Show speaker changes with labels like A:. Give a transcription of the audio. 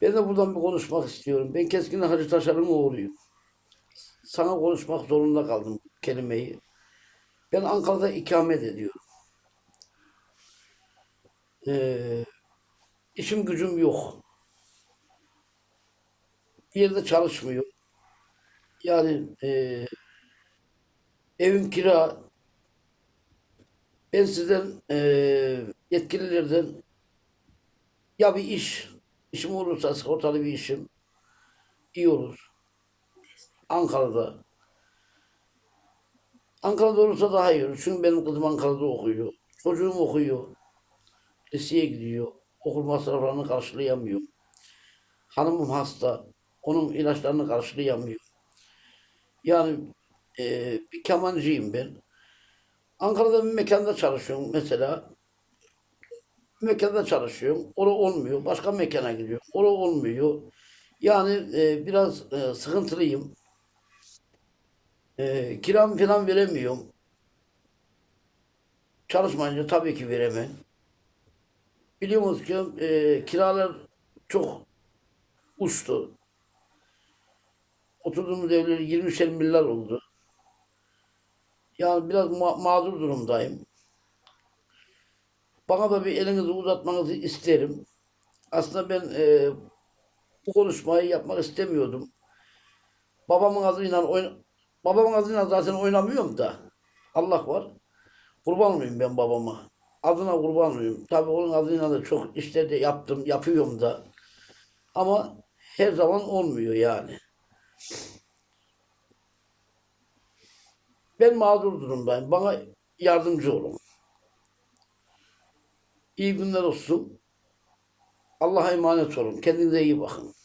A: Ben de buradan bir konuşmak istiyorum. Ben Keskin Hacı Taşar'ın oğluyum. Sana konuşmak zorunda kaldım kelimeyi. Ben Ankara'da ikamet ediyorum. Ee, işim gücüm yok. Bir yerde çalışmıyorum. Yani e, evim kira. Ben sizden e, yetkililerden ya bir iş, işim olursa sigortalı bir işim iyi olur. Ankara'da. Ankara'da olursa daha iyi olur. Çünkü benim kızım Ankara'da okuyor. Çocuğum okuyor. Liseye gidiyor. Okul masraflarını karşılayamıyor. Hanımım hasta. Onun ilaçlarını karşılayamıyor. Yani e, bir kemancıyım ben. Ankara'da bir mekanda çalışıyorum mesela. Mekanda çalışıyorum. Orada olmuyor. Başka mekana gidiyorum. Orada olmuyor. Yani e, biraz e, sıkıntılıyım. E, kiram falan veremiyorum. Çalışmayınca tabii ki veremem. Biliyorsunuz ki e, kiralar çok uçtu. Oturduğumuz evler 20'şer milyar oldu. Yani biraz ma- mağdur durumdayım. Bana da bir elinizi uzatmanızı isterim. Aslında ben e, bu konuşmayı yapmak istemiyordum. Babamın adıyla oyn babamın adıyla zaten oynamıyorum da. Allah var. Kurban olayım ben babama. Adına kurban olayım. Tabii onun adıyla da çok işler de yaptım, yapıyorum da. Ama her zaman olmuyor yani. Ben mağdur durumdayım. Bana yardımcı olun. İyi günler olsun. Allah'a emanet olun. Kendinize iyi bakın.